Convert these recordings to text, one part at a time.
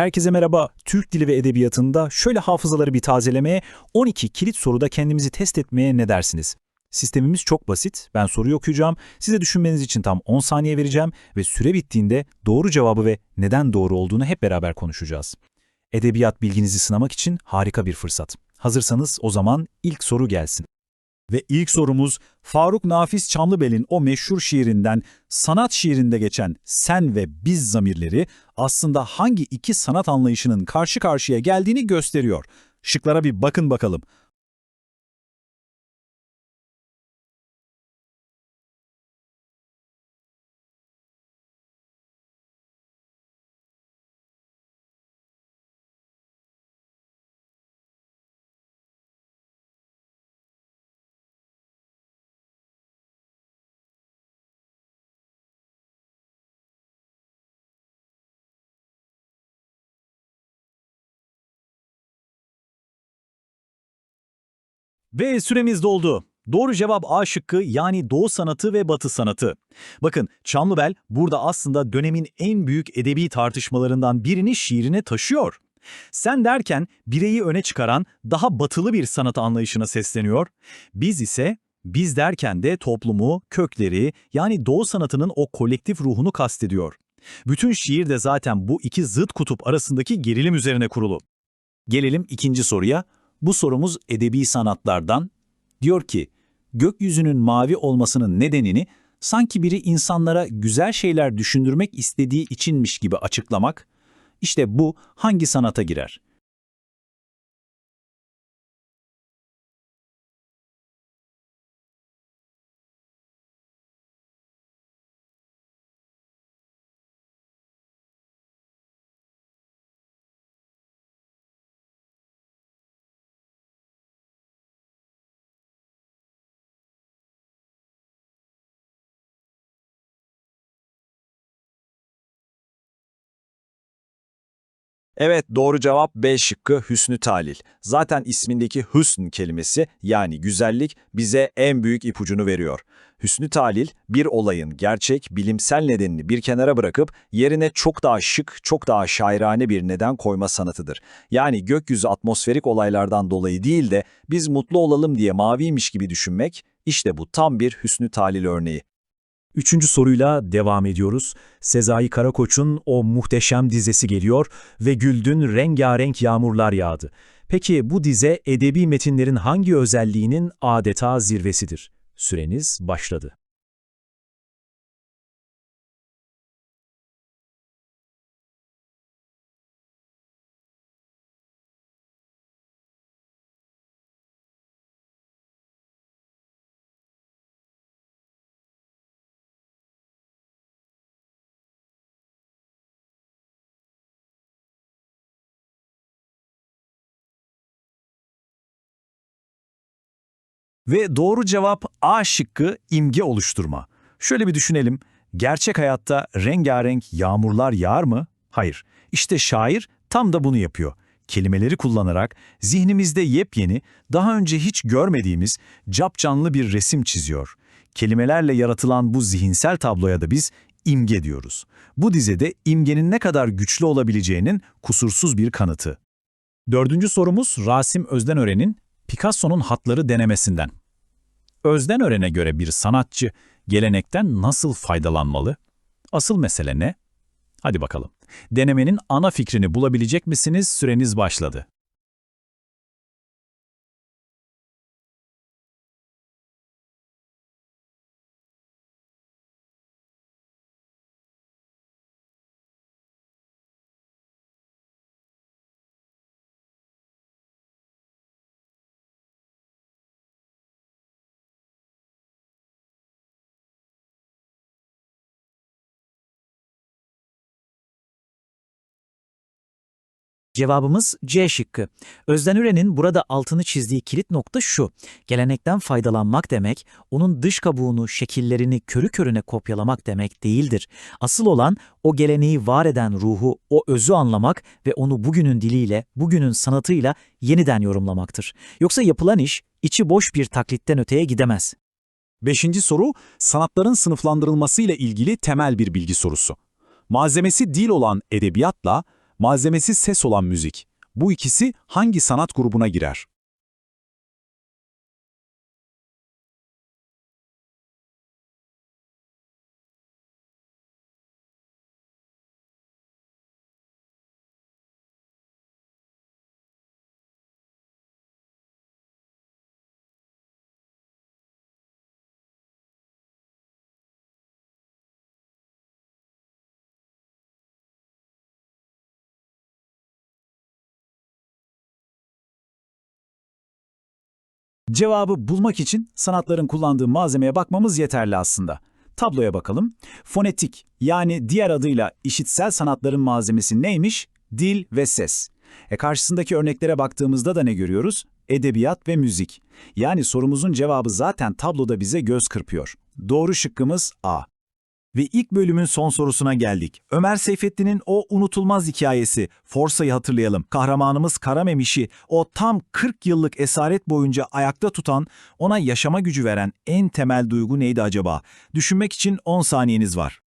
Herkese merhaba. Türk Dili ve Edebiyatı'nda şöyle hafızaları bir tazelemeye, 12 kilit soruda kendimizi test etmeye ne dersiniz? Sistemimiz çok basit. Ben soruyu okuyacağım. Size düşünmeniz için tam 10 saniye vereceğim ve süre bittiğinde doğru cevabı ve neden doğru olduğunu hep beraber konuşacağız. Edebiyat bilginizi sınamak için harika bir fırsat. Hazırsanız o zaman ilk soru gelsin. Ve ilk sorumuz Faruk Nafiz Çamlıbel'in o meşhur şiirinden sanat şiirinde geçen sen ve biz zamirleri aslında hangi iki sanat anlayışının karşı karşıya geldiğini gösteriyor. Şıklara bir bakın bakalım. Ve süremiz doldu. Doğru cevap A şıkkı yani Doğu sanatı ve Batı sanatı. Bakın Çamlıbel burada aslında dönemin en büyük edebi tartışmalarından birini şiirine taşıyor. Sen derken bireyi öne çıkaran daha batılı bir sanat anlayışına sesleniyor. Biz ise biz derken de toplumu, kökleri yani Doğu sanatının o kolektif ruhunu kastediyor. Bütün şiir de zaten bu iki zıt kutup arasındaki gerilim üzerine kurulu. Gelelim ikinci soruya. Bu sorumuz edebi sanatlardan. Diyor ki, gökyüzünün mavi olmasının nedenini sanki biri insanlara güzel şeyler düşündürmek istediği içinmiş gibi açıklamak, işte bu hangi sanata girer? Evet doğru cevap B şıkkı Hüsnü Talil. Zaten ismindeki hüsn kelimesi yani güzellik bize en büyük ipucunu veriyor. Hüsnü Talil bir olayın gerçek, bilimsel nedenini bir kenara bırakıp yerine çok daha şık, çok daha şairane bir neden koyma sanatıdır. Yani gökyüzü atmosferik olaylardan dolayı değil de biz mutlu olalım diye maviymiş gibi düşünmek, işte bu tam bir Hüsnü Talil örneği. Üçüncü soruyla devam ediyoruz. Sezai Karakoç'un o muhteşem dizesi geliyor ve Güldün rengarenk yağmurlar yağdı. Peki bu dize edebi metinlerin hangi özelliğinin adeta zirvesidir? Süreniz başladı. Ve doğru cevap A şıkkı imge oluşturma. Şöyle bir düşünelim. Gerçek hayatta rengarenk yağmurlar yağar mı? Hayır. İşte şair tam da bunu yapıyor. Kelimeleri kullanarak zihnimizde yepyeni, daha önce hiç görmediğimiz capcanlı bir resim çiziyor. Kelimelerle yaratılan bu zihinsel tabloya da biz imge diyoruz. Bu dizede imgenin ne kadar güçlü olabileceğinin kusursuz bir kanıtı. Dördüncü sorumuz Rasim Özdenören'in Picasso'nun hatları denemesinden. Özdenören'e göre bir sanatçı gelenekten nasıl faydalanmalı? Asıl mesele ne? Hadi bakalım. Denemenin ana fikrini bulabilecek misiniz? Süreniz başladı. Cevabımız C şıkkı. Özden Üren'in burada altını çizdiği kilit nokta şu. Gelenekten faydalanmak demek, onun dış kabuğunu, şekillerini körü körüne kopyalamak demek değildir. Asıl olan o geleneği var eden ruhu, o özü anlamak ve onu bugünün diliyle, bugünün sanatıyla yeniden yorumlamaktır. Yoksa yapılan iş, içi boş bir taklitten öteye gidemez. Beşinci soru, sanatların sınıflandırılmasıyla ilgili temel bir bilgi sorusu. Malzemesi dil olan edebiyatla, malzemesi ses olan müzik. Bu ikisi hangi sanat grubuna girer? Cevabı bulmak için sanatların kullandığı malzemeye bakmamız yeterli aslında. Tabloya bakalım. Fonetik yani diğer adıyla işitsel sanatların malzemesi neymiş? Dil ve ses. E karşısındaki örneklere baktığımızda da ne görüyoruz? Edebiyat ve müzik. Yani sorumuzun cevabı zaten tabloda bize göz kırpıyor. Doğru şıkkımız A. Ve ilk bölümün son sorusuna geldik. Ömer Seyfettin'in o unutulmaz hikayesi, Forsa'yı hatırlayalım. Kahramanımız Karamemiş'i, o tam 40 yıllık esaret boyunca ayakta tutan, ona yaşama gücü veren en temel duygu neydi acaba? Düşünmek için 10 saniyeniz var.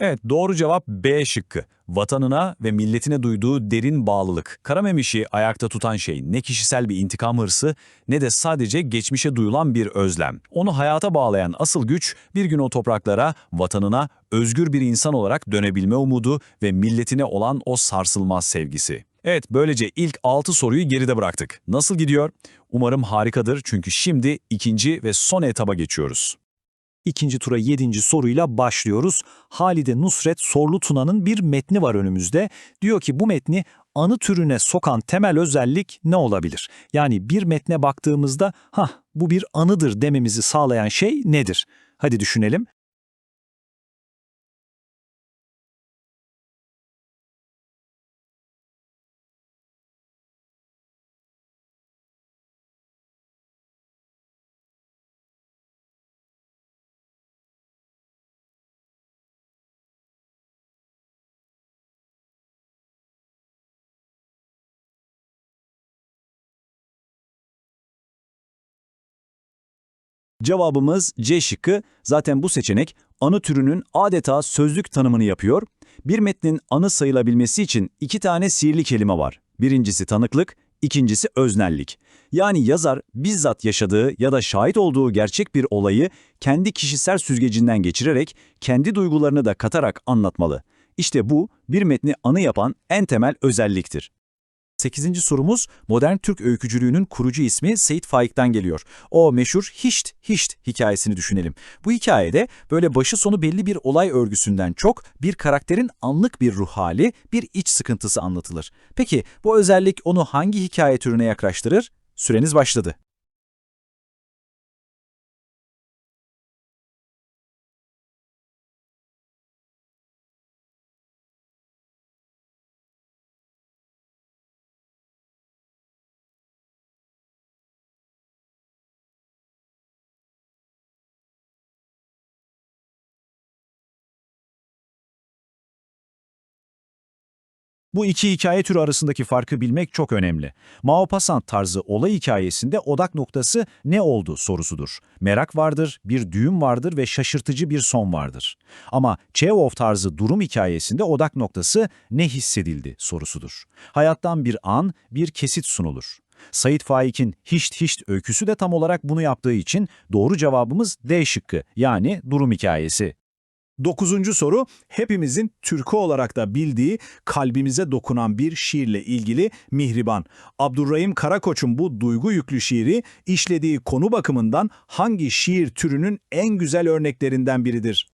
Evet, doğru cevap B şıkkı. Vatanına ve milletine duyduğu derin bağlılık. Karamemiş'i ayakta tutan şey ne kişisel bir intikam hırsı ne de sadece geçmişe duyulan bir özlem. Onu hayata bağlayan asıl güç bir gün o topraklara, vatanına özgür bir insan olarak dönebilme umudu ve milletine olan o sarsılmaz sevgisi. Evet, böylece ilk 6 soruyu geride bıraktık. Nasıl gidiyor? Umarım harikadır çünkü şimdi ikinci ve son etaba geçiyoruz. İkinci tura yedinci soruyla başlıyoruz. Halide Nusret Sorlu Tuna'nın bir metni var önümüzde. Diyor ki bu metni anı türüne sokan temel özellik ne olabilir? Yani bir metne baktığımızda ha bu bir anıdır dememizi sağlayan şey nedir? Hadi düşünelim. Cevabımız C şıkkı. Zaten bu seçenek anı türünün adeta sözlük tanımını yapıyor. Bir metnin anı sayılabilmesi için iki tane sihirli kelime var. Birincisi tanıklık, ikincisi öznellik. Yani yazar bizzat yaşadığı ya da şahit olduğu gerçek bir olayı kendi kişisel süzgecinden geçirerek kendi duygularını da katarak anlatmalı. İşte bu bir metni anı yapan en temel özelliktir. 8. sorumuz modern Türk öykücülüğünün kurucu ismi Seyit Faik'ten geliyor. O meşhur Hişt Hişt hikayesini düşünelim. Bu hikayede böyle başı sonu belli bir olay örgüsünden çok bir karakterin anlık bir ruh hali, bir iç sıkıntısı anlatılır. Peki bu özellik onu hangi hikaye türüne yaklaştırır? Süreniz başladı. Bu iki hikaye türü arasındaki farkı bilmek çok önemli. Maupassant tarzı olay hikayesinde odak noktası ne oldu sorusudur. Merak vardır, bir düğüm vardır ve şaşırtıcı bir son vardır. Ama Chekhov tarzı durum hikayesinde odak noktası ne hissedildi sorusudur. Hayattan bir an, bir kesit sunulur. Said Faik'in Hişt Hişt öyküsü de tam olarak bunu yaptığı için doğru cevabımız D şıkkı yani durum hikayesi. Dokuzuncu soru, hepimizin türkü olarak da bildiği kalbimize dokunan bir şiirle ilgili Mihriban. Abdurrahim Karakoç'un bu duygu yüklü şiiri işlediği konu bakımından hangi şiir türünün en güzel örneklerinden biridir?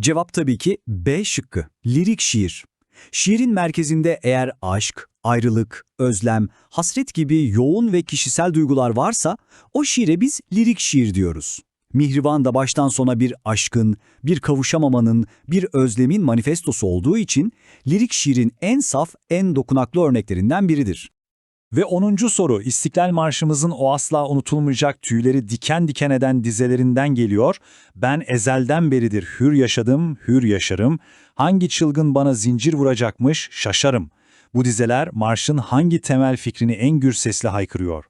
Cevap tabii ki B şıkkı. Lirik şiir. Şiirin merkezinde eğer aşk, ayrılık, özlem, hasret gibi yoğun ve kişisel duygular varsa o şiire biz lirik şiir diyoruz. Mihriban da baştan sona bir aşkın, bir kavuşamamanın, bir özlemin manifestosu olduğu için lirik şiirin en saf, en dokunaklı örneklerinden biridir. Ve 10. soru İstiklal Marşımızın o asla unutulmayacak tüyleri diken diken eden dizelerinden geliyor. Ben ezelden beridir hür yaşadım, hür yaşarım. Hangi çılgın bana zincir vuracakmış şaşarım. Bu dizeler marşın hangi temel fikrini en gür sesle haykırıyor?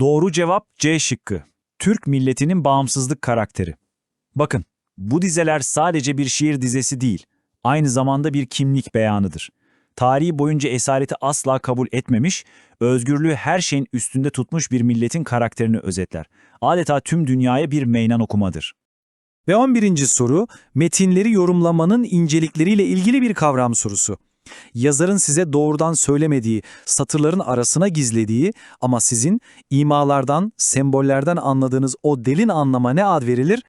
Doğru cevap C şıkkı. Türk milletinin bağımsızlık karakteri. Bakın, bu dizeler sadece bir şiir dizesi değil, aynı zamanda bir kimlik beyanıdır. Tarihi boyunca esareti asla kabul etmemiş, özgürlüğü her şeyin üstünde tutmuş bir milletin karakterini özetler. Adeta tüm dünyaya bir meydan okumadır. Ve 11. soru, metinleri yorumlamanın incelikleriyle ilgili bir kavram sorusu. Yazarın size doğrudan söylemediği, satırların arasına gizlediği ama sizin imalardan, sembollerden anladığınız o delin anlama ne ad verilir?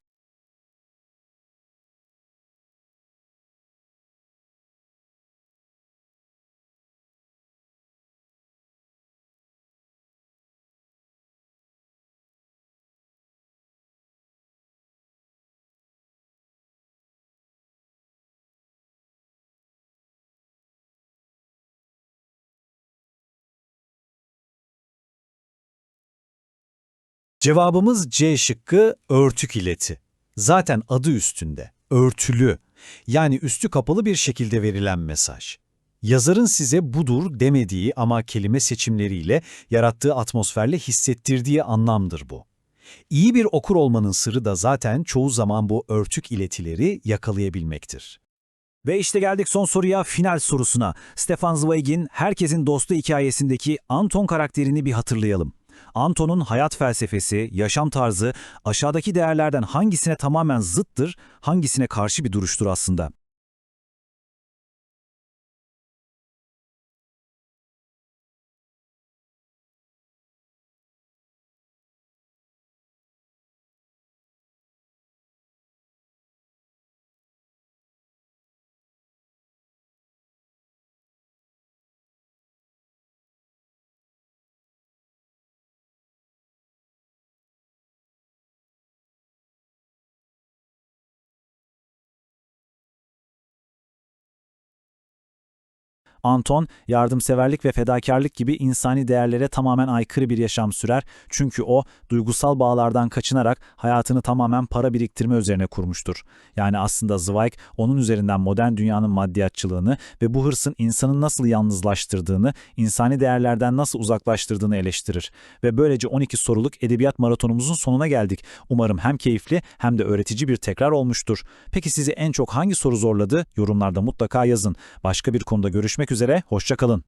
Cevabımız C şıkkı örtük ileti. Zaten adı üstünde, örtülü. Yani üstü kapalı bir şekilde verilen mesaj. Yazarın size budur demediği ama kelime seçimleriyle yarattığı atmosferle hissettirdiği anlamdır bu. İyi bir okur olmanın sırrı da zaten çoğu zaman bu örtük iletileri yakalayabilmektir. Ve işte geldik son soruya, final sorusuna. Stefan Zweig'in Herkesin Dostu hikayesindeki Anton karakterini bir hatırlayalım. Anton'un hayat felsefesi, yaşam tarzı aşağıdaki değerlerden hangisine tamamen zıttır, hangisine karşı bir duruştur aslında? Anton, yardımseverlik ve fedakarlık gibi insani değerlere tamamen aykırı bir yaşam sürer. Çünkü o, duygusal bağlardan kaçınarak hayatını tamamen para biriktirme üzerine kurmuştur. Yani aslında Zweig, onun üzerinden modern dünyanın maddiyatçılığını ve bu hırsın insanı nasıl yalnızlaştırdığını, insani değerlerden nasıl uzaklaştırdığını eleştirir. Ve böylece 12 soruluk edebiyat maratonumuzun sonuna geldik. Umarım hem keyifli hem de öğretici bir tekrar olmuştur. Peki sizi en çok hangi soru zorladı? Yorumlarda mutlaka yazın. Başka bir konuda görüşmek üzere, hoşçakalın.